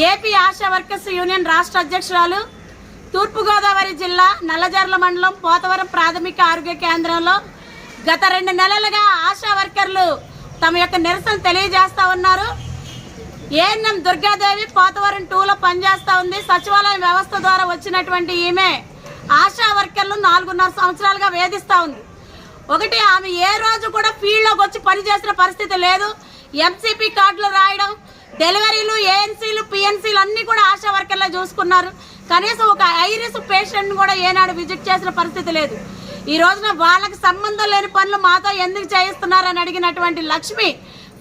AP ASHA workers union రాష్ట్ర అధ్యక్షురాలు తూర్పుగోదావరి జిల్లా నల్లజర్ల మండలం పోతవరం ప్రాథమిక ఆరోగ్య కేంద్రంలో గత రెండు నెలలుగా ఆశా వర్కర్లు తమ యొక్క నిరసన తెలియజేస్తూ ఉన్నారు. ఏఎన్ఎం దుర్గాదేవి పోతవరం టూలో పనిచేస్తూ ఉంది. సచివాలయం వ్యవస్థ ద్వారా వచ్చినటువంటి ఈమె ఆశా వర్కర్లు నాలుగున్నర సంవత్సరాలుగా వేధిస్తూ ఉంది. ఒకటి ఆమె ఏ రోజు కూడా ఫీల్డ్లోకి వచ్చి పనిచేసిన పరిస్థితి లేదు. ఎంసీపీ కార్డులు రాయడం డెలివరీలు ఏఎన్సీలు పిఎన్సీలు అన్నీ కూడా ఆశా వర్కర్లే చూసుకున్నారు. కనీసం ఒక ఐరిస్ పేషెంట్ కూడా ఏనాడు విజిట్ చేసిన పరిస్థితి లేదు. ఈ రోజున వాళ్ళకి సంబంధం లేని పనులు మాతో ఎందుకు చేయిస్తున్నారని అడిగినటువంటి లక్ష్మి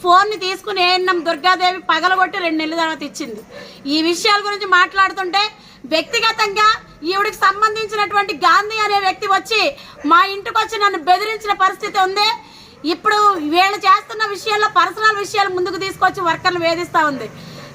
ఫోన్ని తీసుకుని ఏఎన్ఎం దుర్గాదేవి పగలగొట్టి రెండు నెలల తర్వాత ఇచ్చింది. ఈ విషయాల గురించి మాట్లాడుతుంటే వ్యక్తిగతంగా ఈవిడికి సంబంధించినటువంటి గాంధీ అనే వ్యక్తి వచ్చి మా ఇంటికి వచ్చి నన్ను బెదిరించిన పరిస్థితి ఉంది. ఇప్పుడు వీళ్ళు చేస్తున్న విషయాల్లో పర్సనల్ విషయాలు ముందుకు తీసుకొచ్చి వర్కర్లు వేధిస్తూ ఉంది.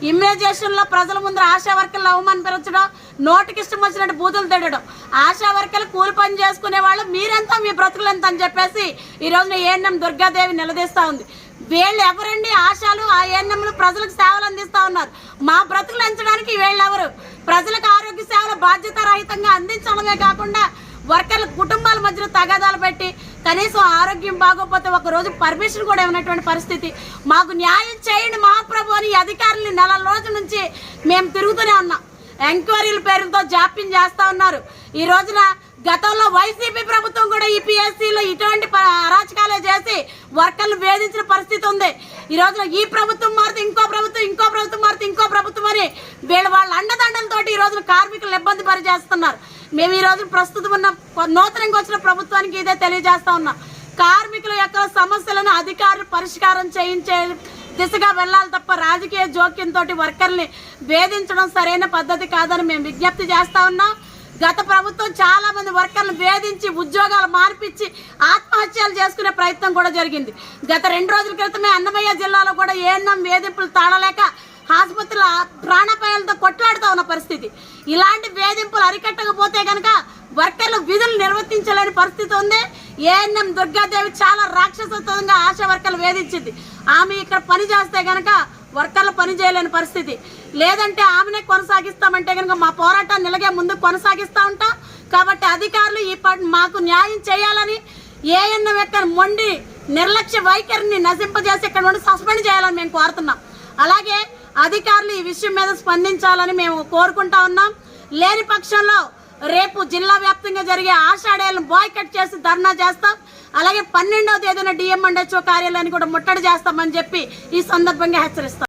ఇమ్యూనైజేషన్లో ప్రజల ముందు ఆశా వర్కర్లు అవమానపరచడం నోటికి ఇష్టం వచ్చినట్టు బూతులు తిడడం ఆశా వర్కర్లు కూలి పని చేసుకునే వాళ్ళు మీరెంత మీ బ్రతుకులు ఎంత అని చెప్పేసి ఈ ఏఎన్ఎం దుర్గాదేవి నిలదీస్తా ఉంది. వీళ్ళు ఎవరండి? ఆశాలు ఆ ఏఎన్ఎంలు ప్రజలకు సేవలు అందిస్తూ ఉన్నారు. మా బ్రతుకులు ఎంచడానికి వీళ్ళు ఎవరు? ప్రజలకు ఆరోగ్య సేవలు బాధ్యత రహితంగా అందించడమే కాకుండా వర్కర్ల కుటుంబాల మధ్యలో తగాదాలు పెట్టి కనీసం ఆరోగ్యం బాగోకపోతే ఒక రోజు పర్మిషన్ కూడా ఇవ్వనటువంటి పరిస్థితి. మాకు న్యాయం చేయండి మహాప్రభు అని అధికారులు నెల రోజుల నుంచి మేము తిరుగుతూనే ఉన్నాం. ఎంక్వైరీల పేరుతో జాప్యం చేస్తూ ఉన్నారు. ఈ రోజున గతంలో వైసీపీ ప్రభుత్వం కూడా ఈ పిఎస్సీలో ఇటువంటి ప- అరాచకాలే చేసి వర్కర్లు వేధించిన పరిస్థితి ఉంది. ఈ రోజున ఈ ప్రభుత్వం మారితే ఇంకో ప్రభుత్వం ఇంకో ప్రభుత్వం మారితే ఇంకో ప్రభుత్వం అని వీళ్ళ వాళ్ళ అండదండలతోటి ఈ రోజున కార్మికులు ఇబ్బంది పరిచేస్తున్నారు. మేము ఈ రోజు ప్రస్తుతం ఉన్న నూతనంగా వచ్చిన ప్రభుత్వానికి ఇదే తెలియజేస్తా ఉన్నాం. కార్మికుల యొక్క సమస్యలను అధికారులు పరిష్కారం చేయించే దిశగా వెళ్ళాలి తప్ప రాజకీయ జోక్యంతో వర్కర్ని వేధించడం సరైన పద్ధతి కాదని మేము విజ్ఞప్తి చేస్తా ఉన్నాం. గత ప్రభుత్వం చాలా మంది వర్కర్లు వేధించి ఉద్యోగాలు మార్పించి ఆత్మహత్యలు చేసుకునే ప్రయత్నం కూడా జరిగింది. గత రెండు రోజుల క్రితమే అన్నమయ్య జిల్లాలో కూడా ఏఎన్ఎం వేధింపులు తాళలేక ఆసుపత్రుల ప్రాణాపాయాలతో కొట్లాడుతూ ఉన్న పరిస్థితి. ఇలాంటి వేధింపులు అరికట్టకపోతే కనుక వర్కర్లు విధులు నిర్వర్తించలేని పరిస్థితి ఉంది. ఏఎన్ఎం దుర్గాదేవి చాలా రాక్షసత్వంగా ఆశా వర్కర్లు వేధించింది. ఆమె ఇక్కడ పని చేస్తే కనుక వర్కర్లు పని చేయలేని పరిస్థితి. లేదంటే ఆమెనే కొనసాగిస్తామంటే కనుక మా పోరాటాన్ని ఇలాగే ముందు కొనసాగిస్తూ ఉంటాం. కాబట్టి అధికారులు ఈ ప- మాకు న్యాయం చేయాలని ఏఎన్ఎం యొక్క మొండి నిర్లక్ష్య వైఖరిని నశింపజేసి ఇక్కడ నుండి సస్పెండ్ చేయాలని మేము కోరుతున్నాం. అలాగే అధికారులు ఈ విషయం మీద స్పందించాలని మేము కోరుకుంటా ఉన్నాం. లేని పక్షంలో రేపు జిల్లా వ్యాప్తంగా జరిగే ఆషాఢేలను బాయ్కట్ చేసి ధర్నా చేస్తాం. అలాగే పన్నెండవ తేదీన డిఎంఎండ్హెచ్ఓ కార్యాలయాన్ని కూడా ముట్టడి చేస్తామని చెప్పి ఈ సందర్భంగా హెచ్చరిస్తాం.